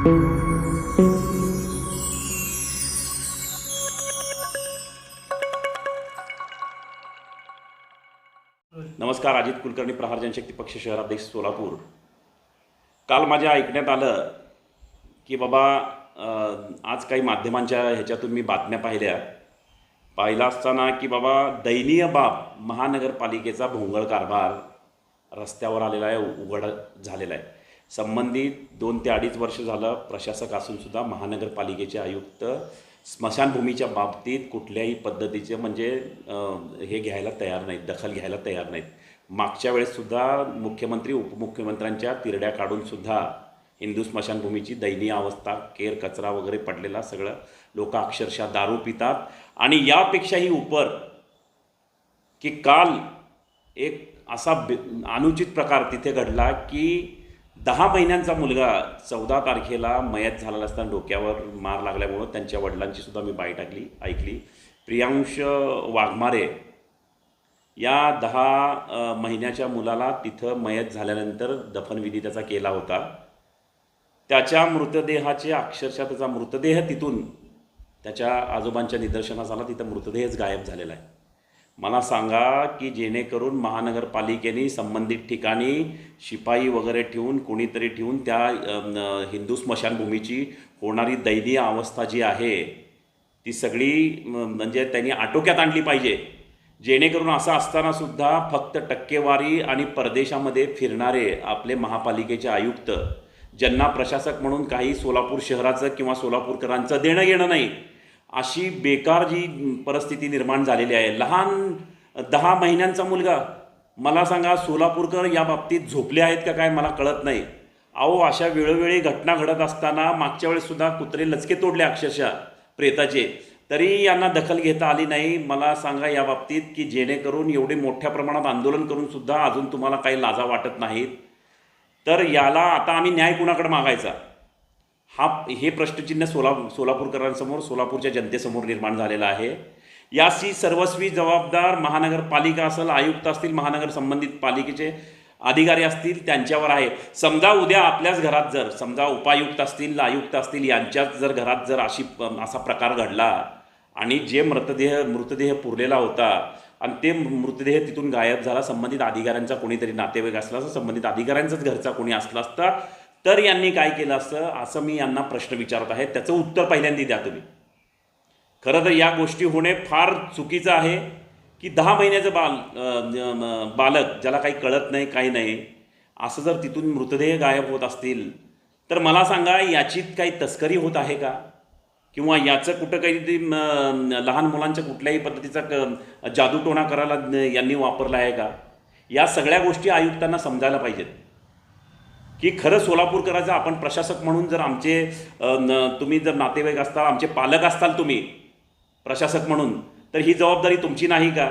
नमस्कार अजित कुलकर्णी प्रहार जनशक्ती पक्ष शहराध्यक्ष सोलापूर. काल माझ्या ऐकण्यात आलं की बाबा आज काही माध्यमांच्या ह्याच्यातून मी बातम्या पाहिल्या. पाहिला असताना की बाबा दयनीय बाब महानगरपालिकेचा भोंगळ कारभार रस्त्यावर आलेला आहे उघड झालेला आहे. संबंधित दोन ते अडीच वर्ष झालं प्रशासक असूनसुद्धा महानगरपालिकेचे आयुक्त स्मशानभूमीच्या बाबतीत कुठल्याही पद्धतीचे म्हणजे हे घ्यायला तयार नाहीत दखल घ्यायला तयार नाहीत. मागच्या वेळेससुद्धा मुख्यमंत्री उपमुख्यमंत्र्यांच्या तिरड्या काढूनसुद्धा हिंदू स्मशानभूमीची दयनीय अवस्था केर कचरा वगैरे पडलेला सगळं लोक अक्षरशः दारू पितात. आणि यापेक्षाही उपर की काल एक असा बे अनुचित प्रकार तिथे घडला की दहा महिन्यांचा मुलगा चौदा तारखेला मयत झालेला असताना डोक्यावर मार लागल्यामुळं त्यांच्या वडिलांची सुद्धा मी बाई टाकली ऐकली. प्रियांश वाघमारे या दहा महिन्याच्या मुलाला तिथं मयत झाल्यानंतर दफनविधी त्याचा केला होता. त्याच्या मृतदेहाचे अक्षरशः त्याचा मृतदेह तिथून त्याच्या आजोबांच्या निदर्शनास आला तिथं मृतदेहच गायब झालेला आहे. मला सांगा की जेणेकरून महानगरपालिकेने संबंधित ठिकाणी शिपाई वगैरे ठेवून कोणीतरी ठेवून त्या हिंदू स्मशानभूमीची होणारी दैनीय अवस्था जी आहे ती सगळी म्हणजे त्यांनी आटोक्यात आणली पाहिजे. जेणेकरून असं असताना सुद्धा फक्त टक्केवारी आणि परदेशामध्ये फिरणारे आपले महापालिकेचे आयुक्त ज्यांना प्रशासक म्हणून काही सोलापूर शहराचं किंवा सोलापूरकरांचं देणं घेणं नाही अशी बेकार जी परिस्थिती निर्माण झालेली आहे. लहान दहा महिन्यांचा मुलगा मला सांगा सोलापूरकर या बाबतीत झोपले आहेत का काय मला कळत नाही. अहो अशा वेळोवेळी घटना घडत असताना मागच्या वेळेससुद्धा कुत्रे लचके तोडले अक्षरशः प्रेताचे. तरी यांना दखल घेता आली नाही. मला सांगा या बाबतीत की जेणेकरून एवढे मोठ्या प्रमाणात आंदोलन करूनसुद्धा अजून तुम्हाला काही लाजा वाटत नाहीत. तर याला आता आम्ही न्याय कुणाकडे मागायचा? हा हे प्रश्नचिन्ह सोला सोलापूरकरांसमोर सोलापूरच्या जनतेसमोर निर्माण झालेला आहे. याशी सर्वस्वी जबाबदार महानगरपालिका असेल आयुक्त असतील महानगर संबंधित पालिकेचे अधिकारी असतील त्यांच्यावर आहे. समजा उद्या आपल्याच घरात जर समजा उपायुक्त असतील आयुक्त असतील यांच्याच जर घरात जर अशी असा प्रकार घडला आणि जे मृतदेह मृतदेह पुरलेला होता आणि ते मृतदेह तिथून गायब झाला संबंधित अधिकाऱ्यांचा कोणीतरी नातेवाईक असला असता संबंधित अधिकाऱ्यांचाच घरचा कोणी असला असता तर यांनी काय केलं असतं? असं मी यांना प्रश्न विचारत आहे. त्याचं उत्तर पहिल्यांदा द्या तुम्ही. खरं तर या गोष्टी होणे फार चुकीचं आहे की दहा महिन्याचं बाल बालक ज्याला काही कळत नाही काही नाही असं जर तिथून मृतदेह गायब होत असतील तर मला सांगा याची काही तस्करी होत आहे का? किंवा याचं कुठं काही लहान मुलांच्या कुठल्याही पद्धतीचा क जादूटोणा करायला यांनी वापरला आहे का? या सगळ्या गोष्टी आयुक्तांना समजायला पाहिजेत. की खरं सोलापूरकराचं आपण प्रशासक म्हणून जर आमचे न- तुम्ही जर नातेवाईक असताल आमचे पालक असताल तुम्ही प्रशासक म्हणून तर ही जबाबदारी तुमची नाही का?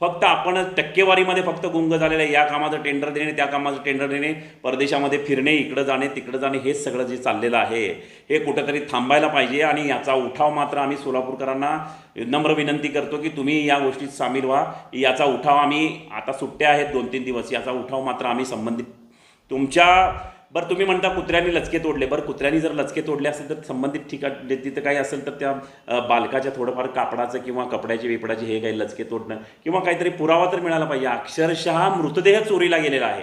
फक्त आपण टक्केवारीमध्ये फक्त गुंग झालेलं आहे. या कामाचं टेंडर देणे त्या कामाचं टेंडर देणे परदेशामध्ये फिरणे इकडं जाणे तिकडं जाणे हेच सगळं जे चाललेलं आहे हे कुठंतरी थांबायला पाहिजे आणि याचा उठाव मात्र आम्ही सोलापूरकरांना नम्र विनंती करतो की तुम्ही या गोष्टीत सामील व्हा. याचा उठाव आम्ही आता सुट्ट्या आहेत दोन तीन दिवस याचा उठाव मात्र आम्ही संबंधित तुमच्या बरं तुम्ही म्हणता कुत्र्यांनी लचके तोडले. बरं कुत्र्यांनी जर लचके तोडले असेल तर संबंधित ठिकाण तिथं काही असेल तर त्या बालकाच्या थोडंफार कापडाचं किंवा कपड्याचे बिपडाचे हे काही लचके तोडणं किंवा काहीतरी पुरावा तर मिळाला पाहिजे. अक्षरशः मृतदेह चोरीला गेलेला आहे.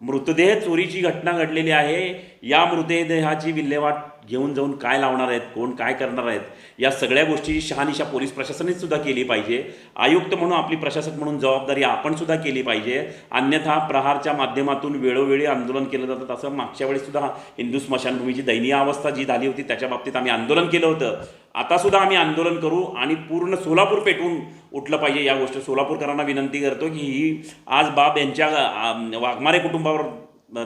मृतदेह चोरीची घटना घडलेली आहे. या मृतदेहाची विल्हेवाट घेऊन जाऊन काय लावणार आहेत कोण काय करणार आहेत या सगळ्या गोष्टी शहानिशा पोलीस प्रशासनाने सुद्धा केली पाहिजे. आयुक्त म्हणून आपली प्रशासक म्हणून जबाबदारी आपण सुद्धा केली पाहिजे. अन्यथा प्रहारच्या माध्यमातून वेळोवेळी आंदोलन केलं जातं तसं मागच्या वेळेस सुद्धा हिंदू स्मशानभूमीची दयनीय अवस्था जी झाली होती त्याच्या बाबतीत आम्ही आंदोलन केलं होतं. आता सुद्धा आम्ही आंदोलन करू आणि पूर्ण सोलापूर पेटवून उठलं पाहिजे या गोष्टी. सोलापूरकरांना विनंती करतो की ही आज बाब यांच्या वाघमारे कुटुंबावर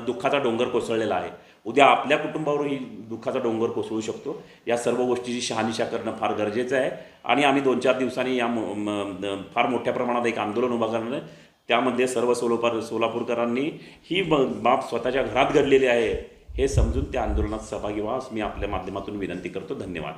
दुःखाचा डोंगर कोसळलेला आहे. उद्या आपल्या कुटुंबावरही दुःखाचा डोंगर कोसळू शकतो. या सर्व गोष्टीची शहानिशा करणं फार गरजेचं आहे. आणि आम्ही दोन चार दिवसांनी या फार मोठ्या प्रमाणात एक आंदोलन उभं करणार आहे. त्यामध्ये सर्व सोलोपार सोलापूरकरांनी ही बाब स्वतःच्या घरात घडलेली आहे हे समजून त्या आंदोलनात सहभागी व्हा. मी आपल्या माध्यमातून विनंती करतो. धन्यवाद.